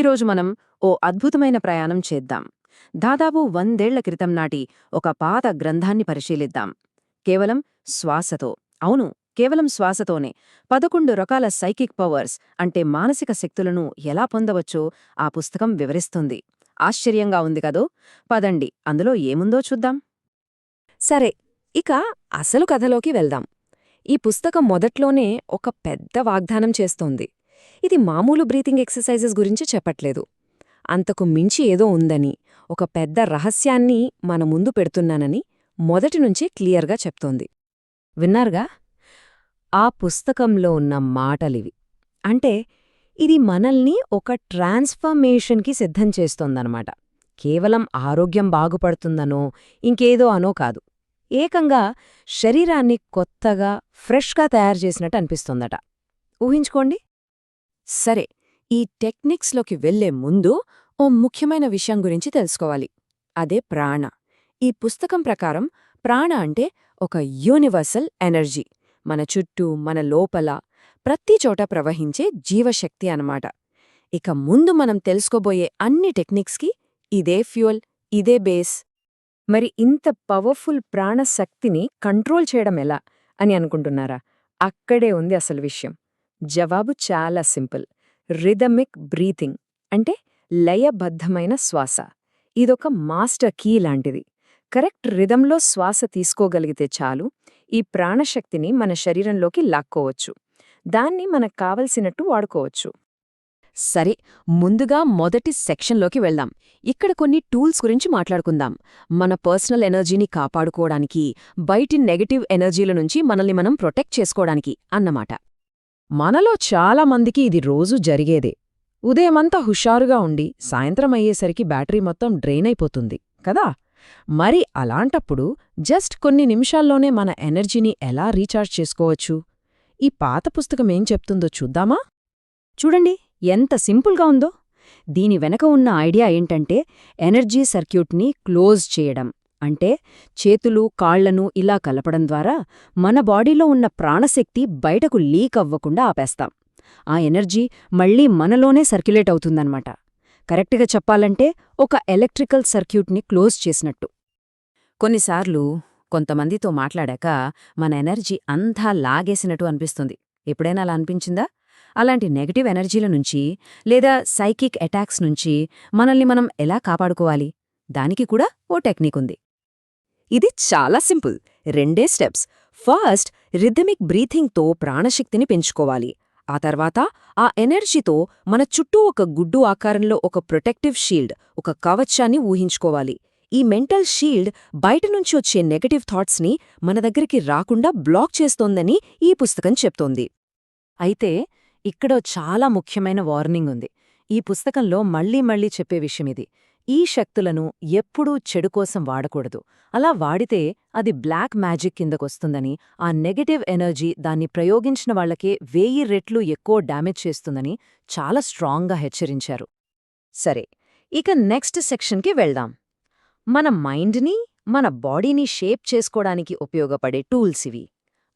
ఈరోజు మనం ఓ అద్భుతమైన ప్రయాణం చేద్దాం. దాదాపు వందేళ్ళ క్రితం నాటి ఒక పాత గ్రంథాన్ని పరిశీలిద్దాం. కేవలం శ్వాసతో. అవును కేవలం శ్వాసతోనే. పదకొండు రకాల సైకిక్ పవర్స్ అంటే మానసిక శక్తులను ఎలా పొందవచ్చో ఆ పుస్తకం వివరిస్తుంది. ఆశ్చర్యంగా ఉంది కదో? పదండి అందులో ఏముందో చూద్దాం. సరే ఇక అసలు కథలోకి వెళ్దాం. ఈ పుస్తకం మొదట్లోనే ఒక పెద్ద వాగ్దానం చేస్తోంది. ఇది మామూలు బ్రీతింగ్ ఎక్సర్సైజెస్ గురించి చెప్పట్లేదు. అంతకు మించి ఏదో ఉందని ఒక పెద్ద రహస్యాన్ని మన ముందు పెడుతున్నానని మొదటి నుంచే క్లియర్గా చెప్తోంది. విన్నారుగా? ఆ పుస్తకంలో ఉన్న మాటలివి. అంటే ఇది మనల్ని ఒక ట్రాన్స్ఫర్మేషన్కి సిద్ధం చేస్తోందనమాట కేవలం ఆరోగ్యం బాగుపడుతుందనో ఇంకేదో అనో కాదు. ఏకంగా శరీరాన్ని కొత్తగా ఫ్రెష్గా తయారు చేసినట్టు అనిపిస్తోందట. ఊహించుకోండి. సరే ఈ టెక్నిక్స్లోకి వెళ్ళే ముందు ఓ ముఖ్యమైన విషయం గురించి తెలుసుకోవాలి. అదే ప్రాణ. ఈ పుస్తకం ప్రకారం ప్రాణ అంటే ఒక యూనివర్సల్ ఎనర్జీ. మన చుట్టూ మన లోపల ప్రతి చోట ప్రవహించే జీవశక్తి అన్నమాట. ఇక ముందు మనం తెలుసుకోబోయే అన్ని టెక్నిక్స్కి ఇదే ఫ్యూయల్ ఇదే బేస్. మరి ఇంత పవర్ఫుల్ ప్రాణశక్తిని కంట్రోల్ చేయడం ఎలా అని అనుకుంటున్నారా? అక్కడే ఉంది అసలు విషయం. జవాబు చాలా సింపుల్. రిథమిక్ బ్రీతింగ్ అంటే లయబద్ధమైన శ్వాస. ఇదొక మాస్టర్ కీ లాంటిది. కరెక్ట్ రిథంలో శ్వాస తీసుకోగలిగితే చాలు ఈ ప్రాణశక్తిని మన శరీరంలోకి లాక్కోవచ్చు. దాన్ని మనకు కావలసినట్టు వాడుకోవచ్చు. సరే ముందుగా మొదటి సెక్షన్లోకి వెళ్దాం. ఇక్కడ కొన్ని టూల్స్ గురించి మాట్లాడుకుందాం. మన పర్సనల్ ఎనర్జీని కాపాడుకోవడానికి బయటి నెగటివ్ ఎనర్జీల నుంచి మనల్ని మనం ప్రొటెక్ట్ చేసుకోవడానికి అన్నమాట. మనలో చాలా మందికి ఇది రోజు జరిగేదే. ఉదయమంతా హుషారుగా ఉండి సాయంత్రం అయ్యేసరికి బ్యాటరీ మొత్తం డ్రైన్ అయిపోతుంది కదా? మరి అలాంటప్పుడు జస్ట్ కొన్ని నిమిషాల్లోనే మన ఎనర్జీని ఎలా రీఛార్జ్ చేసుకోవచ్చు? ఈ పాత పుస్తకం ఏం చెప్తుందో చూద్దామా? చూడండి ఎంత సింపుల్గా ఉందో. దీని వెనక ఉన్న ఐడియా ఏంటంటే ఎనర్జీ సర్క్యూట్ని క్లోజ్ చేయడం. అంటే చేతులు కాళ్ళను ఇలా కలపడం ద్వారా మన బాడీలో ఉన్న ప్రాణశక్తి బయటకు లీక్ అవ్వకుండా ఆపేస్తాం. ఆ ఎనర్జీ మళ్ళీ మనలోనే సర్క్యులేట్ అవుతుందన్నమాట. కరెక్ట్గా చెప్పాలంటే ఒక ఎలక్ట్రికల్ సర్క్యూట్ని క్లోజ్ చేసినట్టు. కొన్నిసార్లు కొంతమందితో మాట్లాడాక మన ఎనర్జీ అంతా లాగేసినట్టు అనిపిస్తుంది. ఎప్పుడైనా అలా అనిపించిందా? అలాంటి నెగటివ్ ఎనర్జీల నుంచి లేదా సైకిక్ అటాక్స్ నుంచి మనల్ని మనం ఎలా కాపాడుకోవాలి? దానికి కూడా ఓ టెక్నిక్ ఉంది. ఇది చాలా సింపుల్. రెండే స్టెప్స్. ఫస్ట్ రిథమిక్ బ్రీథింగ్తో ప్రాణశక్తిని పెంచుకోవాలి. ఆ తర్వాత ఆ ఎనర్జీతో మన చుట్టూ ఒక గుడ్డు ఆకారంలో ఒక ప్రొటెక్టివ్ షీల్డ్ ఒక కవచాన్ని ఊహించుకోవాలి. ఈ మెంటల్ షీల్డ్ బయట నుంచి వచ్చే నెగటివ్ థాట్స్ని మన దగ్గరికి రాకుండా బ్లాక్ చేస్తోందని ఈ పుస్తకం చెప్తోంది. అయితే ఇక్కడో చాలా ముఖ్యమైన వార్నింగ్ ఉంది. ఈ పుస్తకంలో మళ్ళీ మళ్ళీ చెప్పే విషయమిది ఈ శక్తులను ఎప్పుడూ చెడు కోసం వాడకూడదు. అలా వాడితే అది బ్లాక్ మ్యాజిక్ కిందకొస్తుందని ఆ నెగటివ్ ఎనర్జీ దాన్ని ప్రయోగించిన వాళ్ళకే వేయి రెట్లు ఎక్కువ డ్యామేజ్ చేస్తుందని చాలా స్ట్రాంగ్గా హెచ్చరించారు. సరే ఇక నెక్స్ట్ సెక్షన్కి వెళ్దాం. మన మైండ్ని మన బాడీని షేప్ చేసుకోవడానికి ఉపయోగపడే టూల్స్ ఇవి.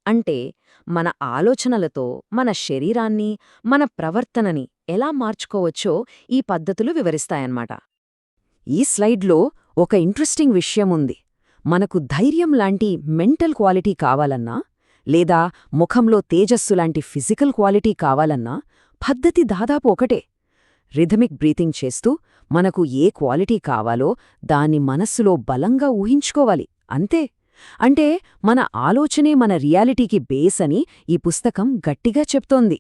అంటే మన ఆలోచనలతో మన శరీరాన్ని మన ప్రవర్తనని ఎలా మార్చుకోవచ్చో ఈ పద్ధతులు వివరిస్తాయన్నమాట. ఈ స్లైడ్లో ఒక ఇంట్రెస్టింగ్ విషయం ఉంది. మనకు ధైర్యం లాంటి మెంటల్ క్వాలిటీ కావాలన్నా లేదా ముఖంలో తేజస్సు లాంటి ఫిజికల్ క్వాలిటీ కావాలన్నా పద్ధతి దాదాపు ఒకటే. రిథమిక్ బ్రీతింగ్ చేస్తూ మనకు ఏ క్వాలిటీ కావాలో దాన్ని మనస్సులో బలంగా ఊహించుకోవాలి అంతే. అంటే మన ఆలోచనే మన రియాలిటీకి బేస్ అని ఈ పుస్తకం గట్టిగా చెప్తోంది.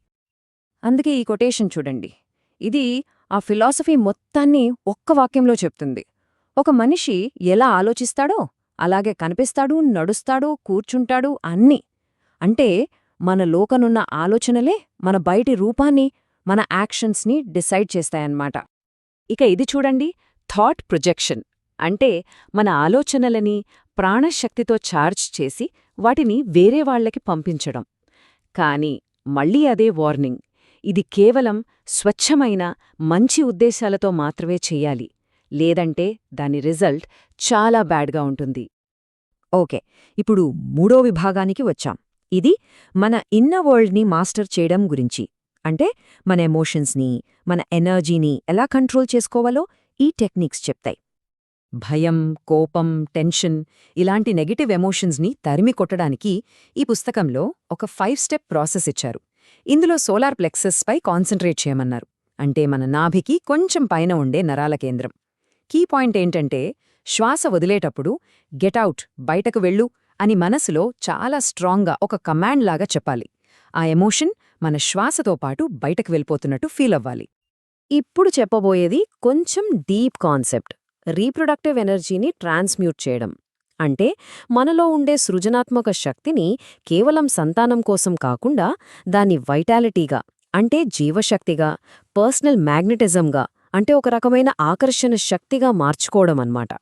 అందుకే ఈ కొటేషన్ చూడండి. ఇది ఆ ఫిలాసఫీ మొత్తాన్ని ఒక్క వాక్యంలో చెప్తుంది. ఒక మనిషి ఎలా ఆలోచిస్తాడో అలాగే కనిపిస్తాడు నడుస్తాడు కూర్చుంటాడు అన్నీ. అంటే మన లోకనున్న ఆలోచనలే మన బయటి రూపాన్ని మన యాక్షన్స్ని డిసైడ్ చేస్తాయన్నమాట. ఇక ఇది చూడండి థాట్ ప్రొజెక్షన్. అంటే మన ఆలోచనలని ప్రాణశక్తితో ఛార్జ్ చేసి వాటిని వేరే వాళ్ళకి పంపించడం. కాని మళ్ళీ అదే వార్నింగ్. ఇది కేవలం స్వచ్ఛమైన మంచి ఉద్దేశాలతో మాత్రమే చెయ్యాలి లేదంటే దాని రిజల్ట్ చాలా బ్యాడ్గా ఉంటుంది. ఓకే ఇప్పుడు మూడో విభాగానికి వచ్చాం. ఇది మన ఇన్న వరల్డ్ని మాస్టర్ చేయడం గురించి. అంటే మన ఎమోషన్స్ని మన ఎనర్జీని ఎలా కంట్రోల్ చేసుకోవాలో ఈ టెక్నిక్స్ చెప్తాయి. భయం కోపం టెన్షన్ ఇలాంటి నెగటివ్ ఎమోషన్స్ని తరిమి కొట్టడానికి ఈ పుస్తకంలో ఒక ఫైవ్ స్టెప్ ప్రాసెస్ ఇచ్చారు. ఇందులో సోలార్ ప్లెక్సెస్ పై కాన్సంట్రేట్ చేయమన్నారు. అంటే మన నాభికి కొంచెం పైన ఉండే నరాల కేంద్రం. కీ పాయింట్ ఏంటంటే శ్వాస వదిలేటప్పుడు గెటౌట్ బయటకు వెళ్ళు అని మనసులో చాలా స్ట్రాంగ్గా ఒక కమాండ్ లాగా చెప్పాలి. ఆ ఎమోషన్ మన శ్వాసతో పాటు బయటకు వెళ్ళిపోతున్నట్టు ఫీల్ అవ్వాలి. ఇప్పుడు చెప్పబోయేది కొంచెం డీప్ కాన్సెప్ట్ రీప్రొడక్టివ్ ఎనర్జీని ట్రాన్స్మ్యూట్ చేయడం. అంటే మనలో ఉండే సృజనాత్మక శక్తిని కేవలం సంతానం కోసం కాకుండా దాన్ని వైటాలిటీగా అంటే జీవశక్తిగా పర్సనల్ మ్యాగ్నెటిజంగా అంటే ఒక రకమైన ఆకర్షణ శక్తిగా మార్చుకోవడం అన్నమాట.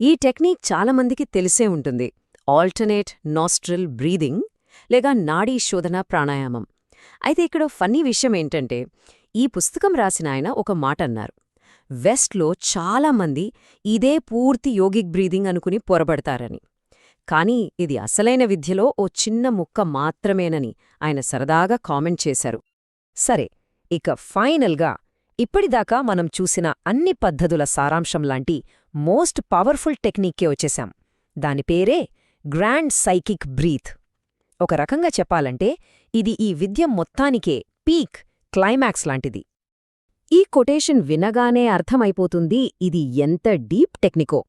ఈ టెక్నిక్ చాలామందికి తెలిసే ఉంటుంది. ఆల్టర్నేట్ నాస్ట్రిల్ బ్రీదింగ్ లేదా నాడీ శోధన ప్రాణాయామం. అయితే ఇక్కడ ఫన్నీ విషయం ఏంటంటే ఈ పుస్తకం రాసిన ఆయన ఒక మాట అన్నారు వెస్ట్లో చాలామంది ఇదే పూర్తి యోగిక్ బ్రీదింగ్ అనుకుని పొరబడతారని. కానీ ఇది అసలైన విద్యలో ఓ చిన్న ముక్క మాత్రమేనని ఆయన సరదాగా కామెంట్ చేశారు. సరే ఇక ఫైనల్గా ఇప్పటిదాకా మనం చూసిన అన్ని పద్ధతుల సారాంశం లాంటి మోస్ట్ పవర్ఫుల్ టెక్నిక్కే వచ్చేశాం. దాని పేరే గ్రాండ్ సైకిక్ బ్రీత్. ఒక రకంగా చెప్పాలంటే ఇది ఈ విద్య మొత్తానికే పీక్ క్లైమాక్స్ లాంటిది. ఈ కొటేషన్ వినగానే అర్థమైపోతుంది ఇది ఎంత డీప్ టెక్నికో.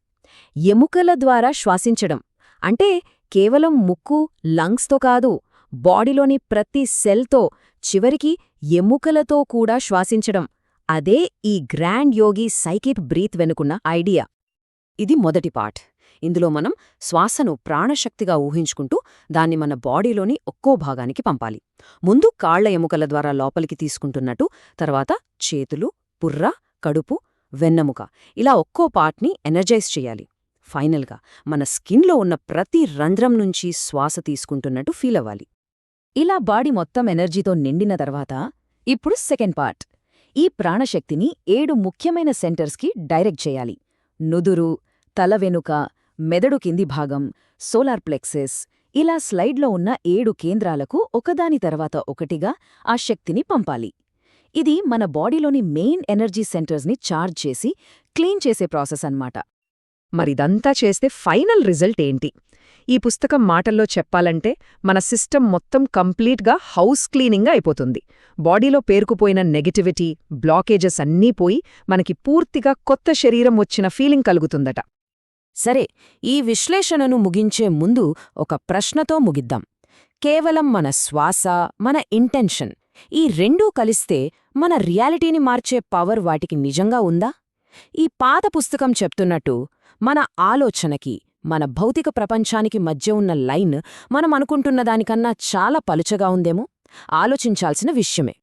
ఎముకల ద్వారా శ్వాసించడం. అంటే కేవలం ముక్కు లంగ్స్తో కాదు బాడీలోని ప్రతి సెల్తో చివరికి ఎముకలతో కూడా శ్వాసించడం. అదే ఈ గ్రాండ్ యోగి సైకిక్ బ్రీత్ వెనుకున్న ఐడియా. ఇది మొదటి పార్ట్. ఇందులో మనం శ్వాసను ప్రాణశక్తిగా ఊహించుకుంటూ దాన్ని మన బాడీలోని ఒక్కో భాగానికి పంపాలి. ముందు కాళ్ళ ఎముకల ద్వారా లోపలికి తీసుకుంటున్నట్టు తర్వాత చేతులు పుర్ర కడుపు వెన్నెముక ఇలా ఒక్కో పార్ట్ని ఎనర్జైజ్ చేయాలి. ఫైనల్గా మన స్కిన్లో ఉన్న ప్రతి రంధ్రం నుంచి శ్వాస తీసుకుంటున్నట్టు ఫీల్ అవ్వాలి. ఇలా బాడీ మొత్తం ఎనర్జీతో నిండిన తర్వాత ఇప్పుడు సెకండ్ పార్ట్. ఈ ప్రాణశక్తిని ఏడు ముఖ్యమైన సెంటర్స్కి డైరెక్ట్ చేయాలి. నుదురు తల వెనుక మెదడు కింది భాగం సోలార్ ప్లెక్సెస్ ఇలా స్లైడ్లో ఉన్న ఏడు కేంద్రాలకు ఒకదాని తర్వాత ఒకటిగా ఆ శక్తిని పంపాలి. ఇది మన బాడీలోని మెయిన్ ఎనర్జీ సెంటర్స్ని చార్జ్ చేసి క్లీన్ చేసే ప్రాసెస్ అన్నమాట. మరిదంతా చేస్తే ఫైనల్ రిజల్ట్ ఏంటి? ఈ పుస్తకం మాటల్లో చెప్పాలంటే మన సిస్టమ్ మొత్తం కంప్లీట్గా హౌస్ క్లీనింగ్గా అయిపోతుంది. బాడీలో పేరుకుపోయిన నెగటివిటీ బ్లాకేజెస్ అన్నీ పోయి మనకి పూర్తిగా కొత్త శరీరం వచ్చిన ఫీలింగ్ కలుగుతుందట. సరే ఈ విశ్లేషణను ముగించే ముందు ఒక ప్రశ్నతో ముగిద్దాం. కేవలం మన శ్వాస మన ఇంటెన్షన్ ఈ రెండూ కలిస్తే మన రియాలిటీని మార్చే పవర్ వాటికి నిజంగా ఉందా? ఈ పాత పుస్తకం చెప్తున్నట్టు మన ఆలోచనకి మన భౌతిక ప్రపంచానికి మధ్య ఉన్న లైన్ మనం అనుకుంటున్న దానికన్నా చాలా పలుచగా ఉందేమో? ఆలోచించాల్సిన విషయమే.